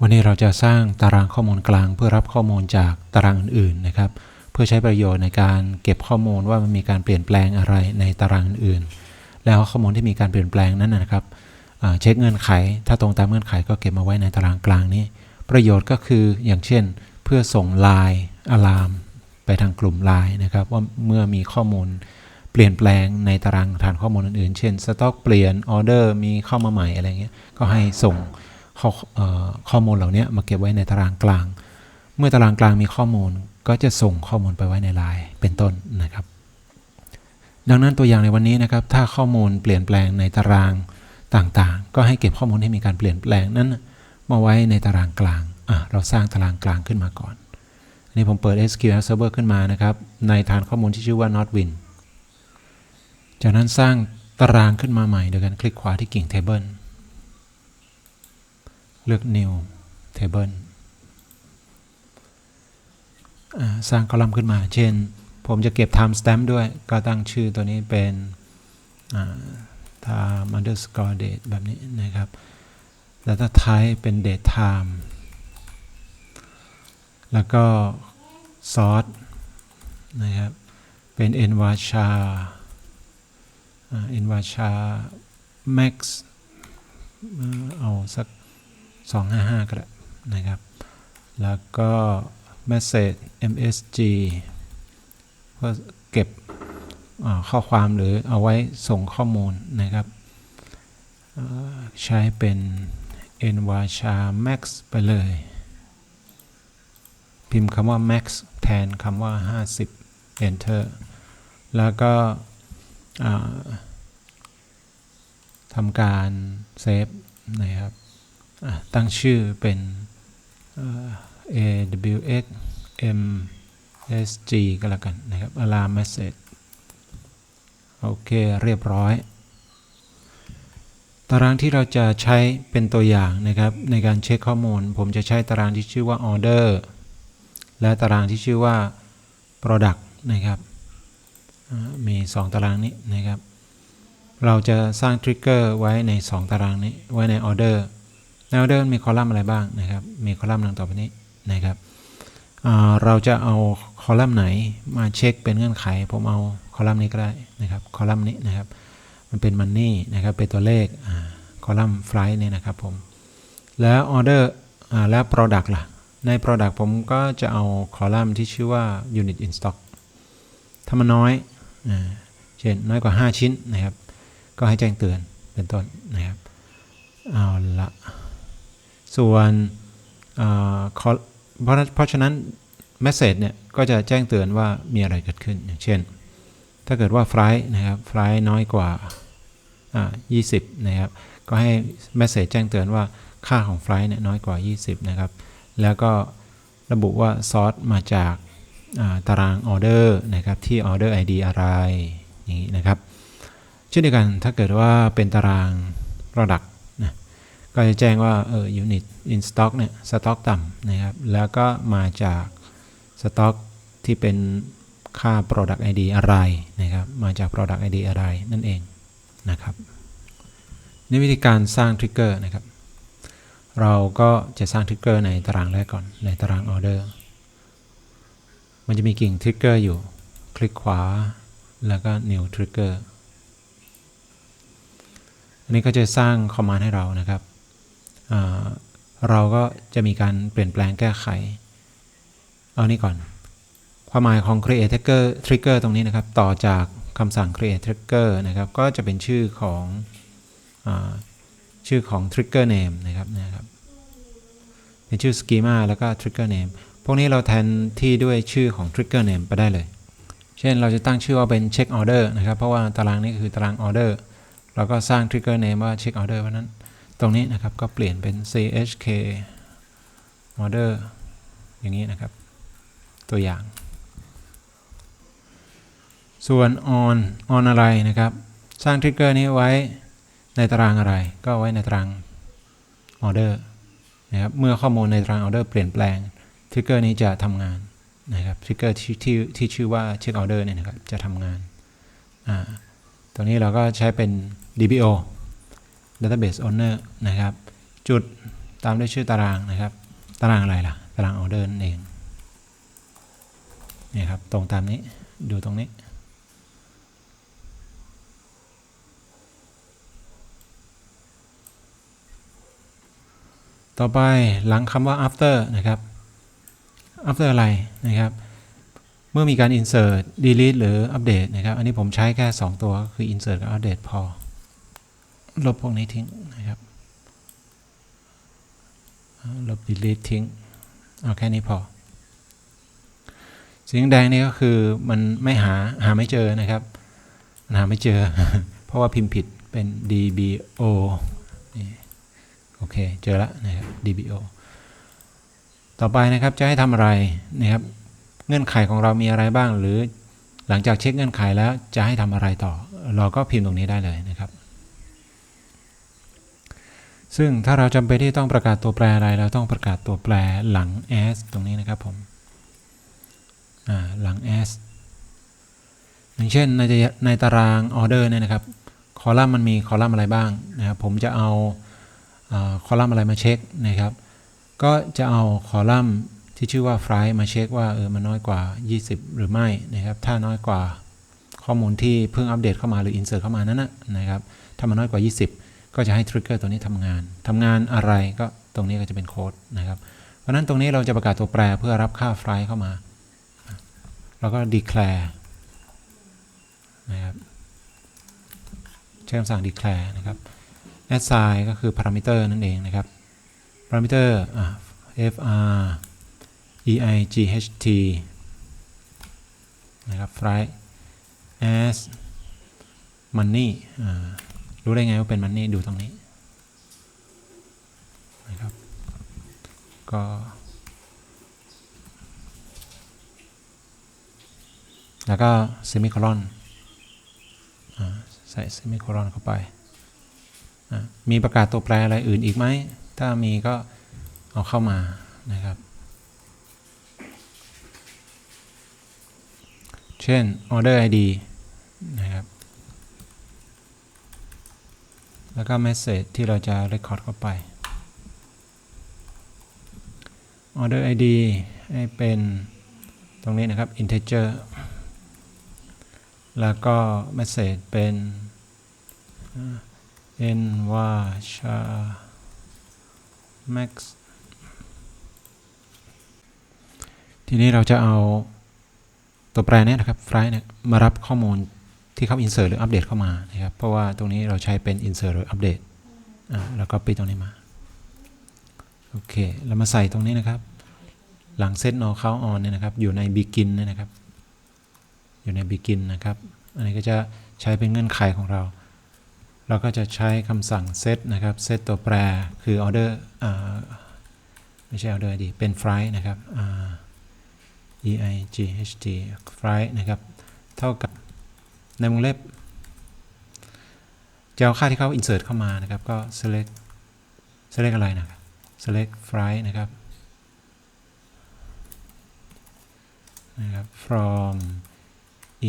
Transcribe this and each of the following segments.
วันนี้เราจะสร้างตารางข้อมูลกลาง เพื่อรับข้อมูลจากตารางอื่นๆนะครับ เพื่อใช้ประโยชน์ในการเก็บข้อมูลว่ามันมีการเปลี่ยนแปลงอะไรในตารางอื่นๆ แล้วข้อมูลที่มีการเปลี่ยนแปลงนั้นนะครับเช็คเงื่อนไข ถ้าตรงตามเงื่อนไขก็เก็บมาไว้ในตารางกลางนี้ ประโยชน์ก็คืออย่างเช่น เพื่อส่งไลน์อะลามไปทางกลุ่มไลน์นะครับว่าเมื่อมีข้อมูลเปลี่ยนแปลงในตารางฐานข้อมูลอื่นๆ เช่นสต็อกเปลี่ยนออเดอร์มีเข้ามาใหม่อะไรเงี้ยก็ให้ส่ง ข้อข้อมูลเหล่านี้มาเก็บไว้ในตารางกลาง เมื่อตารางกลางมีข้อมูลก็จะส่งข้อมูลไปไว้ในไลน์เป็นต้นนะครับ ดังนั้นตัวอย่างในวันนี้นะครับ ถ้าข้อมูลเปลี่ยนแปลงในตารางต่างๆ ก็ให้เก็บข้อมูลที่มีการเปลี่ยนแปลงนั้นมาไว้ในตารางกลาง เราสร้างตารางกลางขึ้นมาก่อนอันนี้ผมเปิด SQL Server ขึ้นมานะครับ ในฐานข้อมูลที่ชื่อว่า notwin จากนั้นสร้างตารางขึ้นมาใหม่โดยการคลิกขวาที่กิ่ง table เลือก new table สร้างคอลัมน์ขึ้นมา เช่น ผมจะเก็บ time stamp ด้วย ก็ตั้งชื่อตัวนี้เป็น time underscore date แบบนี้นะครับ แล้วถ้า type เป็น date time แล้วก็ sort นะครับ เป็น n v a c h a n v a c h a max เอาสัก 255 ก็ได้นะครับ แล้วก็ message msg เพื่อเก็บข้อความหรือเอาไว้ส่งข้อมูลนะครับใช้เป็น n v a c h a max ไปเลย พิมพ์คำว่า max แทนคำว่า 50 enter แล้วก็ทำการเซฟนะครับ ตั้งชื่อเป็น AWX MSG ก็แล้วกันนะครับ alarm message โอเคเรียบร้อย ตารางที่เราจะใช้เป็นตัวอย่างนะครับ ในการเช็คข้อมูล ผมจะใช้ตารางที่ชื่อว่า order และตารางที่ชื่อว่า product นะครับมี 2 ตารางนี้นะครับ เราจะสร้างทริกเกอร์ไว้ใน 2 ตารางนี้ไว้ใน order ใน order มีคอลัมน์อะไรบ้างนะครับ มีคอลัมน์ดังต่อไปนี้นะครับเราจะเอาคอลัมน์ไหนมาเช็คเป็นเงื่อนไข ผมเอาคอลัมน์นี้ก็ได้นะครับ คอลัมน์นี้นะครับ มันเป็น money นะครับ เป็นตัวเลขอคอลัมน์ flight เนี่ยนะครับผม แล้ว order อ่าแล้ว product ล่ะ ใน product ผมก็จะเอาคอลัมน์ที่ชื่อว่า unit in stock ถ้ามันน้อยเช่นน้อยกว่า 5 ชิ้นนะครับ ก็ให้แจ้งเตือนเป็นต้นนะครับ เอาละ ส่วนเพราะเพราะฉะนั้น message เนี่ยก็จะแจ้งเตือนว่ามีอะไรเกิดขึ้นอย่างเช่น ถ้าเกิดว่า flight นะครับ flight น้อยกว่าอ่า20นะครับก็ให้ message แจ้งเตือนว่าค่าของ flight เนี่ยน้อยกว่า 20 นะครับ แล้วก็ระบุว่า source มาจากตาราง order นะครับที่ order ID อะไรอย่างนี้นะครับเช่นเดียวกันถ้าเกิดว่าเป็นตาราง product ก็จะแจ้งว่าเออ unit in stock เนี่ย stock ต่ำนะครับ แล้วก็มาจาก stock ที่เป็นค่า product ID อะไรนะครับ มาจาก product ID อะไรนั่นเองนะครับนี่วิธีการสร้าง trigger นะครับ เราก็จะสร้าง trigger ในตารางแรกก่อนในตาราง order มันจะมีกิ่ง trigger อยู่ คลิกขวาแล้วก็ new trigger อันนี้ก็จะสร้างคอมมานด์ให้เรานะครับ เราก็จะมีการเปลี่ยนแปลงแก้ไข เอานี่ก่อน ความหมายของ create trigger trigger ตรงนี้นะครับ ต่อจากคำสั่ง create trigger นะครับ ก็จะเป็นชื่อของอชื่อของ trigger name นะครับนะครับ เป็นชื่อ schema แล้วก็ trigger name พวกนี้เราแทนที่ด้วยชื่อของ trigger name ไปได้เลย เช่นเราจะตั้งชื่อว่าเป็น check order นะครับ เพราะว่าตารางนี้คือตาราง order เราก็สร้าง trigger name ว่า check order เพราะนั้น ตรงนี้นะครับก็เปลี่ยนเป็น chk order อย่างนี้นะครับ ตัวอย่าง ส่วน on on อะไรนะครับ สร้าง trigger นี้ไว้ในตารางอะไร ก็ไว้ในตาราง order นะครับ เมื่อข้อมูลในตาราง order เปลี่ยนแปลง trigger นี้จะทำงานนะครับ trigger ที่ที่ที่ชื่อว่า check order เนี่ยนะครับจะทำงาน อ่า ตรงนี้เราก็ใช้เป็น DBO Database Owner นะครับ จุดตามด้วยชื่อตารางนะครับ ตารางอะไรล่ะ ตารางออเดอร์นั่นเองนี่ครับ ตรงตามนี้ ดูตรงนี้ต่อไปหลังคำว่า after นะครับ after อะไรนะครับ เมื่อมีการ insert delete หรือ update นะครับ อันนี้ผมใช้แค่ 2 ตัวก็คือ insert กับ update พอ ลบพวกนี้ทิ้งนะครับลบ delete ทิ้งเอาแค่นี้พอสีแดงนี่ก็คือมันไม่หาหาไม่เจอนะครับมันหาไม่เจอ เพราะว่าพิมพ์ผิดเป็น dbo นี่โอเคเจอแล้วนะครับ dbo ต่อไปนะครับจะให้ทำอะไรนะครับ เงื่อนไขของเรามีอะไรบ้าง หรือหลังจากเช็คเงื่อนไขแล้วจะให้ทำอะไรต่อ เราก็พิมพ์ตรงนี้ได้เลยนะครับ ซึ่งถ้าเราจำเป็นที่ต้องประกาศตัวแปรอะไร เราต้องประกาศตัวแปรหลัง s ตรงนี้นะครับผมหลัง s อย่างเช่นในในตาราง order เนี่ยนะครับ คอลัมน์มันมีคอลัมน์อะไรบ้างนะครับผมจะเอาคอลัมน์อะไรมาเช็คนะครับ ก็จะเอาคอลัมน์ที่ชื่อว่า fry มาเช็คว่าเออมันน้อยกว่า 20 หรือไม่นะครับถ้าน้อยกว่าข้อมูลที่เพิ่งอัปเดตเข้ามาหรือ insert เข้ามานั้นนะนะครับถ้ามันน้อยกว่า 20 ก็จะให้ trigger ตัวนี้ทำงานทำงานอะไรก็ตรงนี้ก็จะเป็นโค้ดนะครับ เพราะนั้นตรงนี้เราจะประกาศตัวแปรเพื่อรับค่า fry เข้ามา เราก็ declare นะครับใช้คำสั่ง declare นะครับ assign ก็คือ parameter นั่นเองนะครับ parameter อะ fr eight นะครับ fry as money อ่า รู้ได้ไงว่าเป็น money ดูตรงนี้นะครับ ก็แล้วก็ semicolon ใส่ semicolon เข้าไป มีประกาศตัวแปรอะไรอื่นอีกไหม ถ้ามีก็เอาเข้ามานะครับ เช่น order id นะครับ แล้วก็ message ที่เราจะ record เข้าไป order id ให้เป็นตรงนี้นะครับ integer แล้วก็ message เป็น n ว่าชา max ทีนี้เราจะเอาตัวแปรนี้นะครับ fry เนี่ยมารับข้อมูล ที่เขา insert หรืออัปเดตเข้ามานะครับ เพราะว่าตรงนี้เราใช้เป็น insert หรืออัปเดตอ่าแล้วก็ปิดตรงนี้มา โอเค เรามาใส่ตรงนี้นะครับ หลัง set no count on เนี่ยนะครับ อยู่ใน begin เนี่ยนะครับ อยู่ใน begin นะครับ อันนี้ก็จะใช้เป็นเงื่อนไขของเรา เราก็จะใช้คำสั่ง set นะครับ set ตัวแปรคือ order อ่าไม่ใช่ order id เป็น fry นะครับอ่า e i g h t fry นะครับ เท่ากับ ในวงเล็บจะเอาค่าที่เขา insert เข้ามานะครับ ก็ select select อะไรนะครับ select fry นะครับนะครับ from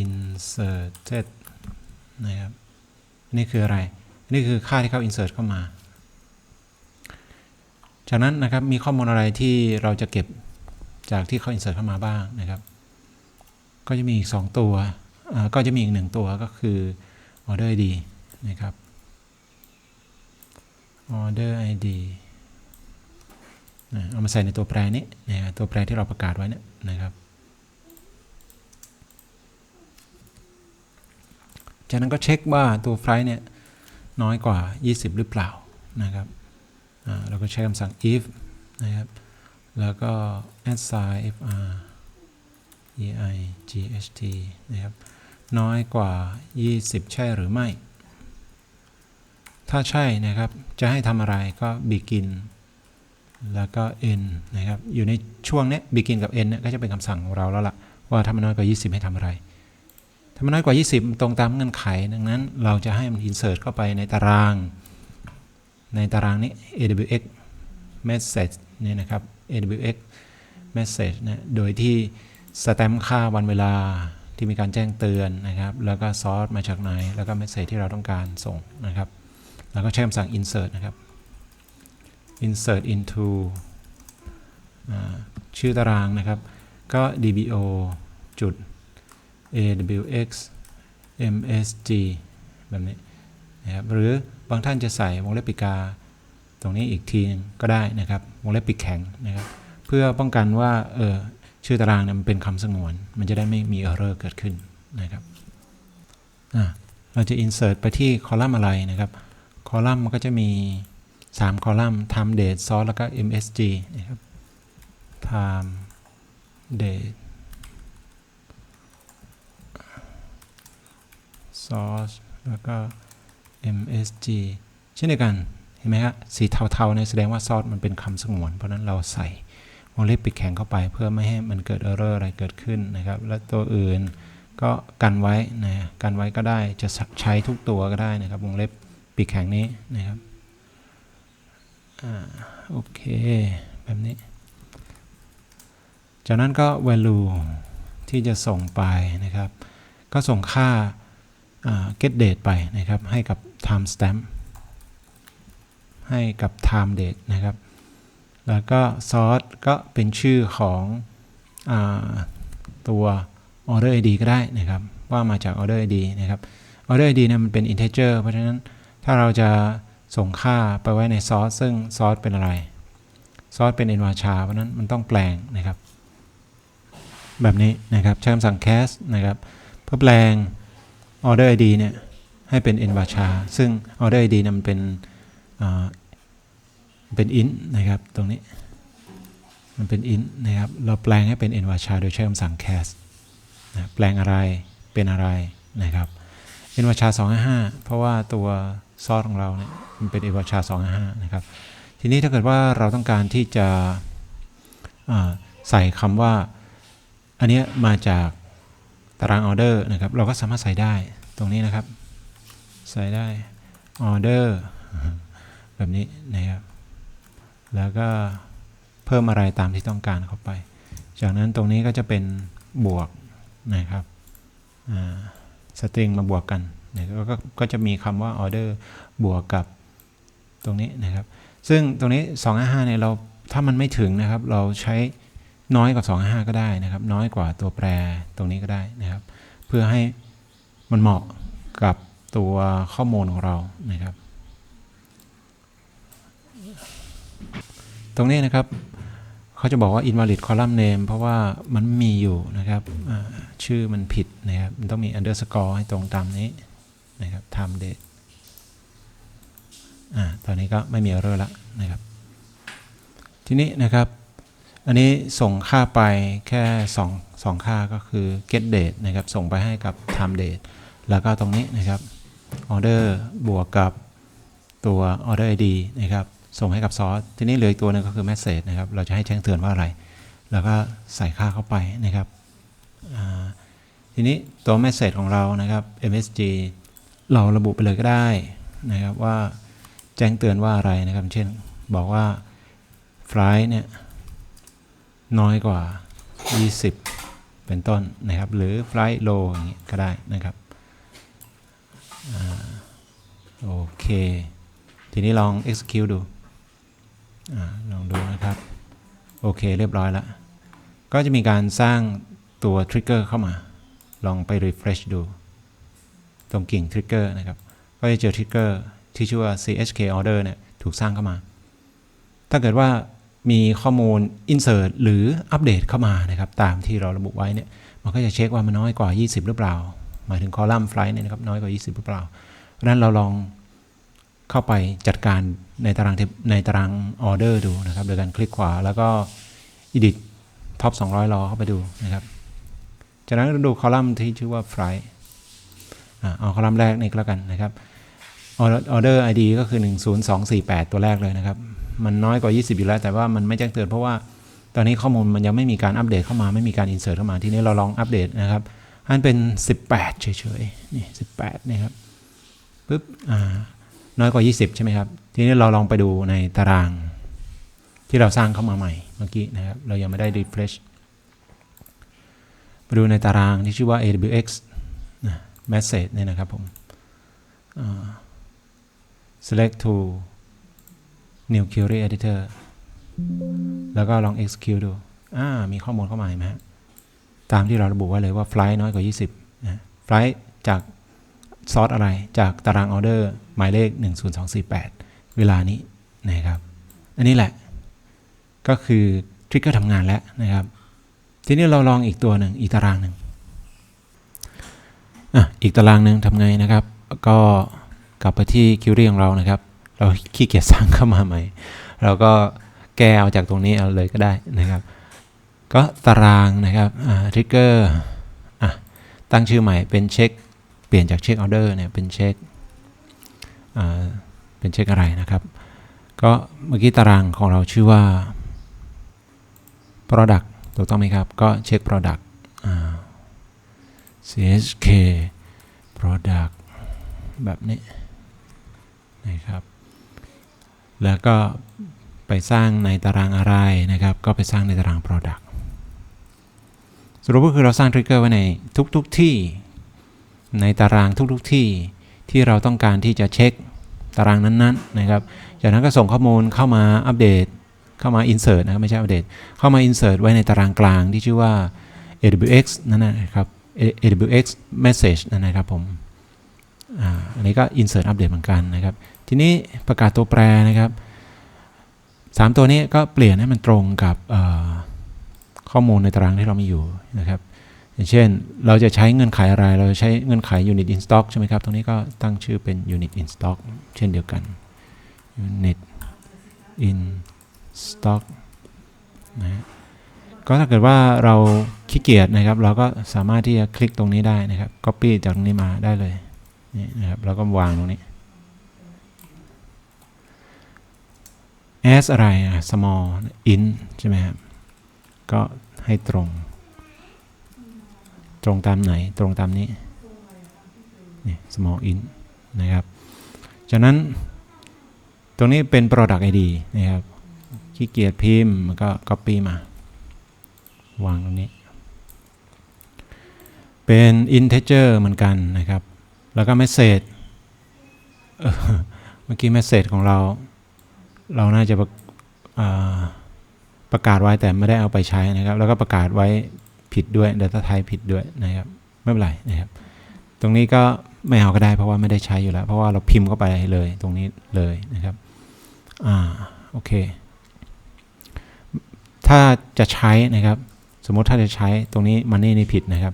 inserted นะครับ นี่คืออะไร นี่คือค่าที่เขา insert เข้ามา จากนั้นนะครับ มีข้อมูลอะไรที่เราจะเก็บจากที่เขา insert เข้ามาบ้างนะครับ ก็จะมีอีก 2 ตัว ก็จะมีอีก1ตัวก็คือ order id นะครับ order id เอามาใส่ในตัวแปรนี้นะตัวแปรที่เราประกาศไว้นี่นะครับ จากนั้นก็เช็คว่าตัวไฟล์เนี่ยน้อยกว่า 20 หรือเปล่านะครับเราก็ใช้คำสั่ง if นะครับ แล้วก็ assign fr ei ght นะครับ น้อยกว่า 20 ใช่หรือไม่ ถ้าใช่นะครับ จะให้ทำอะไรก็ begin แล้วก็ end นะครับ อยู่ในช่วงนี้ begin กับ end เนี่ยก็จะเป็นคำสั่งของเราแล้วล่ะ ว่าถ้ามันน้อยกว่า 20 ให้ทำอะไร ถ้ามันน้อยกว่า 20 ตรงตามเงื่อนไข ดังนั้นเราจะให้มัน insert เข้าไปในตาราง ในตารางนี้ aws message นี่นะครับ aws message นะ โดยที่ สแตมป์ค่าวันเวลา ที่มีการแจ้งเตือนนะครับ แล้วก็ซอสมาจากไหน แล้วก็ message ที่เราต้องการส่งนะครับ แล้วก็ใช้คำสั่ง insert นะครับ insert into ชื่อตารางนะครับ ก็ dbo จุด awx msg แบบนี้นะครับ หรือบางท่านจะใส่วงเล็บปิกา ตรงนี้อีกทีนึงก็ได้นะครับ วงเล็บปิดแข็งนะครับ เพื่อป้องกันว่าเออ ชื่อตารางเนี่ยมันเป็นคำสงวน มันจะได้ไม่มี error เรอร์เกิดขึ้นนะครับเราจะ insert ไปที่คอลัมน์อะไรนะครับ คอลัมน์มันก็จะมี 3 คอลัมน์ time date source แล้วก็ msg นะครับ time date source แล้วก็ msg เช่นเดียวกัน เห็นไหมครับสีเทาๆเนี่ยแสดงว่าซอสมันเป็นคำสงวน เพราะนั้นเราใส่ วงเล็บปิดแข็งเข้าไป เพื่อไม่ให้มันเกิดเออร์เรอร์อะไรเกิดขึ้นนะครับ และตัวอื่นก็กันไว้นะกันไว้ก็ได้จะใช้ทุกตัวก็ได้นะครับ วงเล็บปิดแข็งนี้นะครับอ่าโอเค แบบนี้ จากนั้นก็ value ที่จะส่งไปนะครับ ก็ส่งค่า get date ไปนะครับ ให้กับ time stamp ให้กับ time date นะครับ แล้วก็ source ก็เป็นชื่อของอตัว order id ก็ได้นะครับ ว่ามาจาก order id นะครับ order id เนี่ยมันเป็น integer เพราะฉะนั้นถ้าเราจะส่งค่าไปไว้ใน source ซึ่ง source เป็นอะไร source เป็น n varchar เพราะนั้นมันต้องแปลงนะครับ แบบนี้นะครับใช้คำสั่ง cast นะครับเพื่อแปลง order id เนี่ยให้เป็น n varchar ซึ่ง order id เนี่ยมันเป็น เป็น int นะครับตรงนี้ มันเป็น int นะครับเราแปลงให้เป็น n varchar โดยใช้คำสั่ง cast นะแปลงอะไรเป็นอะไรนะครับ n varchar 255 เพราะว่าตัวซอสของเราเนี่ยมันเป็น n varchar 255นะครับทีนี้ถ้าเกิดว่าเราต้องการที่จะใส่คำว่า อันนี้มาจากตารางออเดอร์นะครับ เราก็สามารถใส่ได้ตรงนี้นะครับ ใส่ได้ออเดอร์แบบนี้นะครับ แล้วก็เพิ่มอะไรตามที่ต้องการเข้าไป จากนั้นตรงนี้ก็จะเป็นบวกนะครับสตริงมาบวกกันนะก็ก็จะมีคำว่าออเดอร์บวกกับตรงนี้นะครับ ซึ่งตรงนี้255เนี่ยเราถ้ามันไม่ถึงนะครับ เราใช้น้อยกว่า2 5ก็ได้นะครับ น้อยกว่าตัวแปรตรงนี้ก็ได้นะครับ เพื่อให้มันเหมาะกับตัวข้อมูลของเรานะครับ ตรงนี้นะครับเขาจะบอกว่า invalid column name เพราะว่ามันมีอยู่นะครับชื่อมันผิดนะครับมันต้องมี underscore ให้ตรงตามนี้นะครับ time date อ่าตอนนี้ก็ไม่มี error ละนะครับ ทีนี้นะครับอันนี้ส่งค่าไปแค่2 2ค่าก็คือ get date นะครับ ส่งไปให้กับ time date แล้วก็ตรงนี้นะครับ order บวกกับตัว order id นะครับ ส่งให้กับซอสทีนี้เหลืออีกตัวหนึงก็คือ message นะครับ เราจะให้แจ้งเตือนว่าอะไร แล้วก็ใส่ค่าเข้าไปนะครับทีนี้ตัว message ของเรานะครับ msg เราระบุไปเลยก็ได้นะครับว่าแจ้งเตือนว่าอะไรนะครับ เช่นบอกว่า flight เนี่ยน้อยกว่า 20 เป็นต้นนะครับ หรือ flight low อย่างนี้ก็ได้นะครับโอเค ทีนี้ลอง execute ดู ลองดูนะครับ โอเคเรียบร้อยแล้ว ก็จะมีการสร้างตัว trigger เข้ามา ลองไป refresh ดู ตรงกิ่ง trigger นะครับ ก็จะเจอ trigger ที่ชื่อว่า chk order เนี่ยถูกสร้างเข้ามา ถ้าเกิดว่ามีข้อมูล insert หรืออัปเดตเข้ามานะครับ ตามที่เราระบุไว้เนี่ย มันก็จะเช็คว่ามันน้อยกว่า 20 หรือเปล่า หมายถึงคอลัมน์ไฟล์เนี่ยนะครับ น้อยกว่า 20 หรือเปล่า เพราะนั้นเราลอง เข้าไปจัดการในตารางในตารางออเดอร์ดูนะครับ โดยการคลิกขวาแล้วก็ edit top 200รอเข้าไปดูนะครับ จากนั้นดูคอลัมน์ที่ชื่อว่า flight เอาคอลัมน์แรกนี่แล้วกันนะครับ order id ก็คือ 10248 ตัวแรกเลยนะครับ มันน้อยกว่า 20 อยู่แล้ว แต่ว่ามันไม่แจ้งเตือนเพราะว่าตอนนี้ข้อมูลมันยังไม่มีการอัปเดตเข้ามาไม่มีการ insert เข้ามาทีนี้เราลองอัปเดตนะครับอันเป็น 18 เฉยๆ นี่ 18 นะครับ ปึ๊บ อ่า น้อยกว่า 20 ใช่ไหมครับ ทีนี้เราลองไปดูในตาราง ที่เราสร้างเข้ามาใหม่เมื่อกี้นะครับ เรายังไม่ได้ refresh ไปดูในตารางที่ชื่อว่า awx message เนี่ยนะครับผม select to new query editor แล้วก็ลอง execute ดู อ่า มีข้อมูลเข้ามาไหมฮะ ตามที่เราระบุไว้เลยว่า flight น้อยกว่า 20นะ flight จาก ซอสอะไรจากตารางออเดอร์หมายเลข 10248 เวลานี้นะครับ อันนี้แหละก็คือทริกเกอร์ทำงานแล้วนะครับ ทีนี้เราลองอีกตัวหนึ่งอีกตารางหนึ่งอะอีกตารางหนึ่งทำไงนะครับ ก็กลับไปที่คิวรี่ของเรานะครับ เราขี้เกียจสร้างเข้ามาใหม่เราก็แก้เอาจากตรงนี้เอาเลยก็ได้นะครับ ก็ตารางนะครับทริกเกอร์อะตั้งชื่อใหม่เป็นเช็ค เปลี่ยนจากเช็คออเดอร์เนี่ยเป็นเช็คเป็นเช็คอะไรนะครับ ก็เมื่อกี้ตารางของเราชื่อว่า product ถูกต้องไหมครับ ก็เช็ค product chk product แบบนี้นะครับ แล้วก็ไปสร้างในตารางอะไรนะครับ ก็ไปสร้างในตาราง product สรุปก็คือเราสร้าง trigger ไว้ในทุกๆทที่ ในตารางทุกๆที่ที่เราต้องการที่จะเช็คตารางนั้นๆนะครับ จากนั้นก็ส่งข้อมูลเข้ามาอัปเดต เข้ามา insert นะครับไม่ใช่อัปเดต เข้ามา insert ไว้ในตารางกลางที่ชื่อว่า AWX นั่นนะครับ AWX message นั่นนะครับผมอันนี้ก็ insert อัปเดตเหมือนกันนะครับ ทีนี้ประกาศตัวแปรนะครับ 3 ตัวนี้ก็เปลี่ยนให้มันตรงกับข้อมูลในตารางที่เรามีอยู่นะครับ เช่น เราจะใช้เงื่อนไขอะไร เราจะใช้เงื่อนไข unit in stock ใช่ไหมครับ ตรงนี้ก็ตั้งชื่อเป็น unit in stock เช่นเดียวกัน unit in stock นะฮะก็ถ้าเกิดว่าเราขี้เกียจนะครับ เราก็สามารถที่จะคลิกตรงนี้ได้นะครับ copy จากตรงนี้มาได้เลยนี่นะครับแล้วก็วางตรงนี้ as อะไร small in ใช่ไหมครับ ก็ให้ตรง ตรงตามไหนตรงตามนี้นี่ small in นะครับจากนั้นตรงนี้เป็น product ID นะครับขี้เกียจพิมพ์มันก็ copy มาวางตรงนี้ เป็น integer เหมือนกันนะครับ แล้วก็ message เอ่อเมื่อกี้ message ของเรา เราน่าจะประาประกาศไว้แต่ไม่ได้เอาไปใช้นะครับ แล้วก็ประกาศไว้ ผิดด้วย Data Type ผิดด้วยนะครับ ไม่เป็นไรนะครับ ตรงนี้ก็ไม่เอาก็ได้เพราะว่าไม่ได้ใช้อยู่แล้ว เพราะว่าเราพิมพ์เข้าไปเลยตรงนี้เลยนะครับ อ่า โอเค ถ้าจะใช้นะครับ สมมติถ้าจะใช้ตรงนี้มันนี่นี่ผิดนะครับ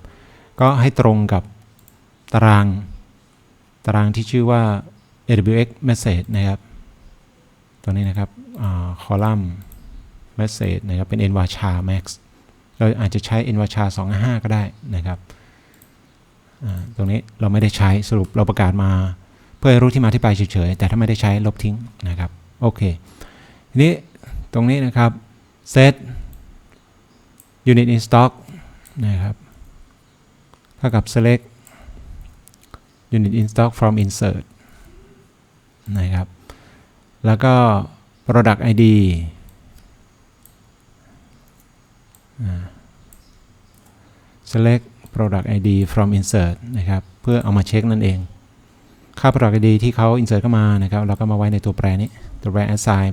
ก็ให้ตรงกับตาราง ตารางที่ชื่อว่า AWX message นะครับ ตัวนี้นะครับ คอลัมน์ message นะครับ เป็น nvarchar max เราอาจจะใช้ nvarchar 255 ก็ได้นะครับตรงนี้เราไม่ได้ใช้สรุปเราประกาศมา เพื่อรู้ที่มาที่ไปเฉยๆ แต่ถ้าไม่ได้ใช้ลบทิ้งนะครับโอเคทีนี้ตรงนี้นะครับ set unit in stock นะครับเท่ากับ select unit in stock from insert นะครับ แล้วก็ product id select product id from insert นะครับ เพื่อเอามาเช็คนั่นเอง ค่า product id ที่เขา insert เข้ามานะครับ เราก็มาไว้ในตัวแปรนี้ ตัวแปร assign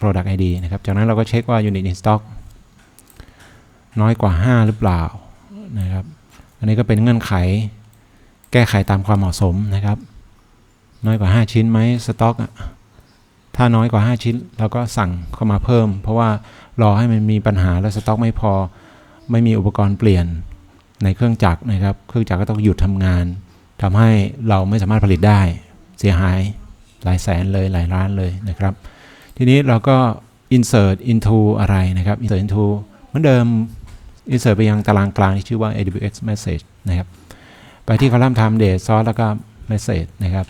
product id นะครับ จากนั้นเราก็เช็คว่า unit in stock น้อยกว่า 5 หรือเปล่านะครับ อันนี้ก็เป็นเงื่อนไข แก้ไขตามความเหมาะสมนะครับ น้อยกว่า 5 ชิ้นไหมสต็อกถ้าน้อยกว่า 5 ชิ้นเราก็สั่งเข้ามาเพิ่ม เพราะว่ารอให้มันมีปัญหาแล้วสต็อกไม่พอ ไม่มีอุปกรณ์เปลี่ยน ในเครื่องจักรนะครับ เครื่องจักรก็ต้องหยุดทำงานทำให้เราไม่สามารถผลิตได้ เสียหายหลายแสนเลยหลายล้านเลยนะครับ ทีนี้เราก็ insert into อะไรนะครับ insert into เหมือนเดิม insert ไปยังตารางกลางที่ชื่อว่า AWX message นะครับ ไปที่คอลัมน์ time date source แล้วก็ message นะครับ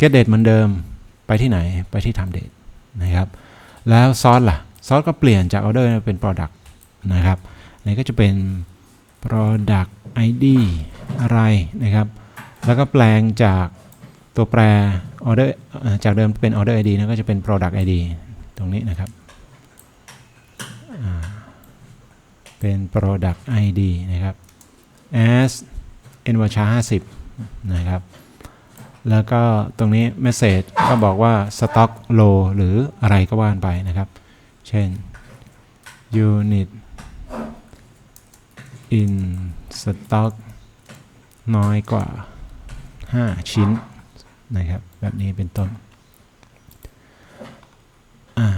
get date เหมือนเดิมไปที่ไหนไปที่ time date นะครับ แล้ว source ล่ะ source ก็เปลี่ยนจาก order เป็น product นะครับนี่ก็จะเป็น product id อะไรนะครับ แล้วก็แปลงจากตัวแปร order จากเดิมเป็น order id นะก็จะเป็น product id ตรงนี้นะครับเป็น product id นะครับ as n v a c h a 50 นะครับ แล้วก็ตรงนี้ message ก็บอกว่า stock low หรืออะไรก็ว่านไปนะครับ เช่น unit in stock น้อยกว่า 5 ชิ้นนะครับ แบบนี้เป็นต้นอ่า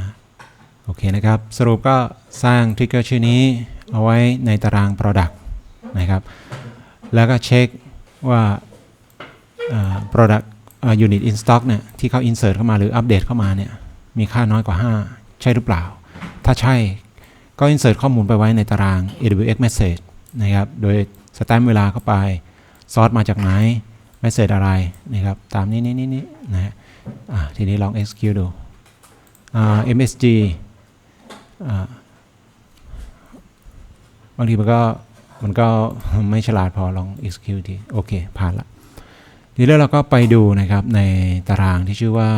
โอเคนะครับ สรุปก็สร้างทริกเกอร์ชื่อนี้เอาไว้ในตาราง Product นะครับ แล้วก็เช็คว่า Product Unit in Stock เนี่ยที่เขา insert เข้ามาหรืออัปเดตเข้ามาเนี่ยมีค่าน้อยกว่า 5 ใช่หรือเปล่า ถ้าใช่ก็ insert ข้อมูลไปไว้ในตาราง AWS Message นะครับ โดยสแตมเวลาเข้าไป ซอสมาจากไหน Message อะไรนะครับ ตามนี้นี่นี่นี่นะฮะทีนี้ลอง execute ดูอ่า MSG อ่าบางทีมันก็มันก็ไม่ฉลาดพอลอง execute ทีโอเค ผ่านละทีนี้เราก็ไปดูนะครับในตารางที่ชื่อว่า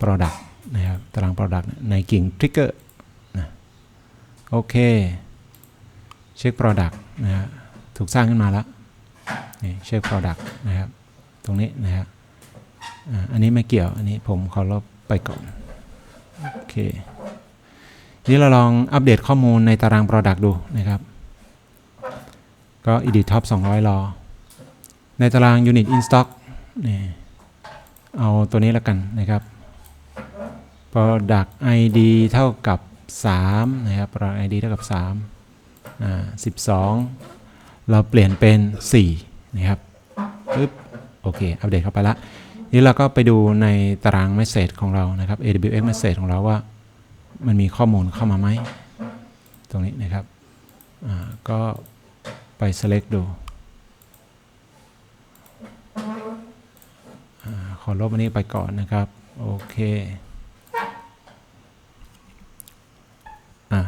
product นะครับ ตาราง product ในกิ่ง trigger นะโอเค เช็ค product นะฮะถูกสร้างขึ้นมาแล้วนี่เช็ค product นะครับ ตรงนี้นะครับอ่าอันนี้ไม่เกี่ยว อันนี้ผมขอลบไปก่อน โอเค นี้เราลองอัปเดตข้อมูลในตาราง product ดูนะครับ ก็ edit top 200 รอ ในตาราง unit in stock นี่เอาตัวนี้แล้วกันนะครับ product id เท่ากับ 3 นะครับ product id เท่ากับ 3 อ่า12เราเปลี่ยนเป็น 4 นะครับปึ๊บโอเค อัปเดตเข้าไปละนี่เราก็ไปดูในตาราง message ของเรานะครับ AWS message ของเราว่า มันมีข้อมูลเข้ามาไหม ตรงนี้นะครับอ่าก็ไป select ดูอาขอลบอันนี้ไปก่อนนะครับ โอเคอะ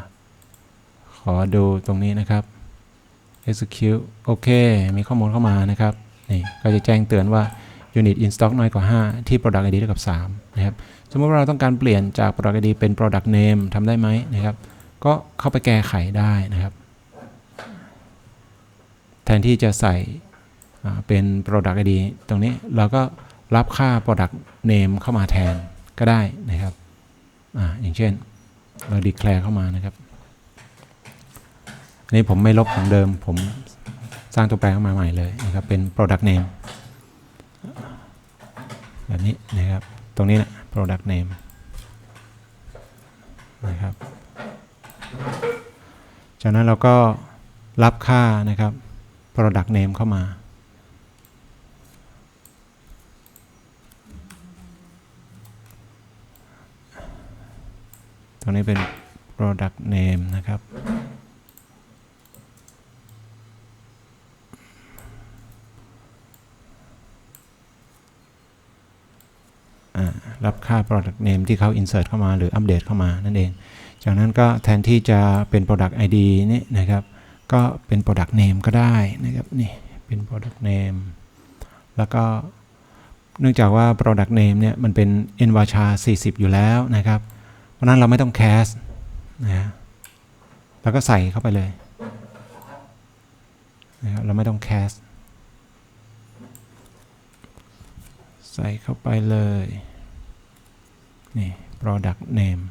ข อดูตรงนี้นะครับ execute โอเค มีข้อมูลเข้ามานะครับ นี่ ก็จะแจ้งเตือนว่า unit in stock น้อยกว่า 5 ที่ product id เท่ากับ 3 นะครับ สมมติว่าเราต้องการเปลี่ยนจาก product id เป็น product name ทำได้ไหมนะครับ ก็เข้าไปแก้ไขได้นะครับ แทนที่จะใส่เป็น product id ตรงนี้เราก็รับค่า product name เข้ามาแทนก็ได้นะครับอาอย่างเช่น เรา declare เข้ามานะครับ นนี้ผมไม่ลบของเดิม ผมสร้างตัวแปรเข้ามาใหม่เลยนะครับเป็น product name แบบนี้นะครับ ตรงนี้นะ product name นะครับ จากนั้นเราก็รับค่านะครับ product name เข้ามา ตรงนี้เป็น product name นะครับ รับค่า product name ที่เขา insert เข้ามาหรืออัปเดตเข้ามานั่นเอง จากนั้นก็แทนที่จะเป็น product id นี่นะครับ ก็เป็น product name ก็ได้นะครับนี่เป็น product name แล้วก็เนื่องจากว่า product name เนี่ยมันเป็น n v a c h a 40 อยู่แล้วนะครับ เพราะนั้นเราไม่ต้อง cast นะแล้วก็ใส่เข้าไปเลยนะครับเราไม่ต้อง cast ใส่เข้าไปเลย นี่ product name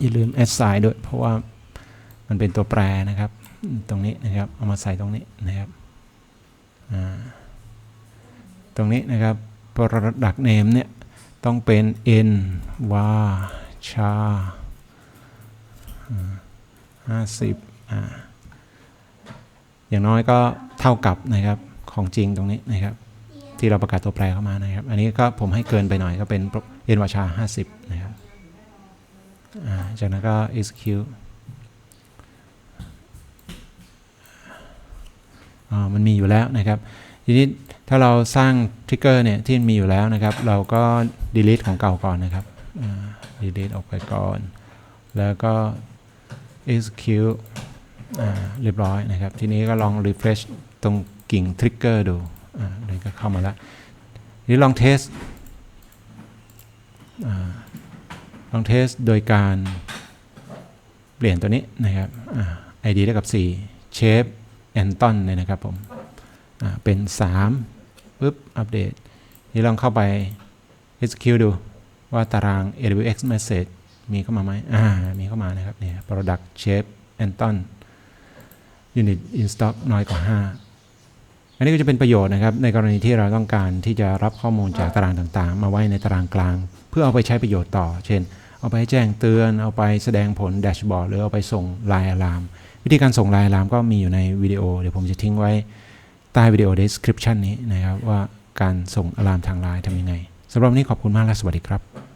อย่าลืม assign ด้วย เพราะว่ามันเป็นตัวแปรนะครับ ตรงนี้นะครับ เอามาใส่ตรงนี้นะครับ ตรงนี้นะครับ product name เนี่ย ต้องเป็น n วาชาห้าสิบอ่าอย่างน้อยก็เท่ากับนะครับของจริงตรงนี้นะครับ ที่เราประกาศตัวแปรเข้ามานะครับ อันนี้ก็ผมให้เกินไปหน่อยก็เป็น n วาชาห้าสิบนะครับจากนั้นก็ execute มันมีอยู่แล้วนะครับ ทีนี้ถ้าเราสร้างทริกเกอร์เนี่ยที่มีอยู่แล้วนะครับ เราก็ delete ของเก่าก่อนนะครับ delete ออกไปก่อน แล้วก็ execute เรียบร้อยนะครับ ทีนี้ก็ลอง refresh ตรงกิ่งทริกเกอร์ดู อ่านี่ก็เข้ามาแล้วนี้ลองเทสอลองเทสโดยการเปลี่ยนตัวนี้นะครับอ่า id เท่ากับ 4 shape anton เลยนะครับผมเป็น 3ปุ๊บ อัปเดต นี่ลองเข้าไป execute ดูว่าตาราง AWX message มีเข้ามาไหมอ่า มีเข้ามานะครับเนี่ย product shape Anton unit in stock น้อยกว่า 5 นนี้ก็จะเป็นประโยชน์นะครับในกรณีที่เราต้องการที่จะรับข้อมูลจากตารางต่างๆ มาไว้ในตารางกลาง เพื่อเอาไปใช้ประโยชน์ต่อ เช่น เอาไปแจ้งเตือน เอาไปแสดงผลแดชบอร์ดหรือเอาไปส่งไลน์อะลาม วิธีการส่งไลน์อะลามก็มีอยู่ในวิดีโอ เดี๋ยวผมจะทิ้งไว้ใต้วิดีโอ description นี้นะครับว่าการส่งอะลามทางไลน์ทำยังไงสำหรับวันนี้ขอบคุณมากและสวัสดีครับ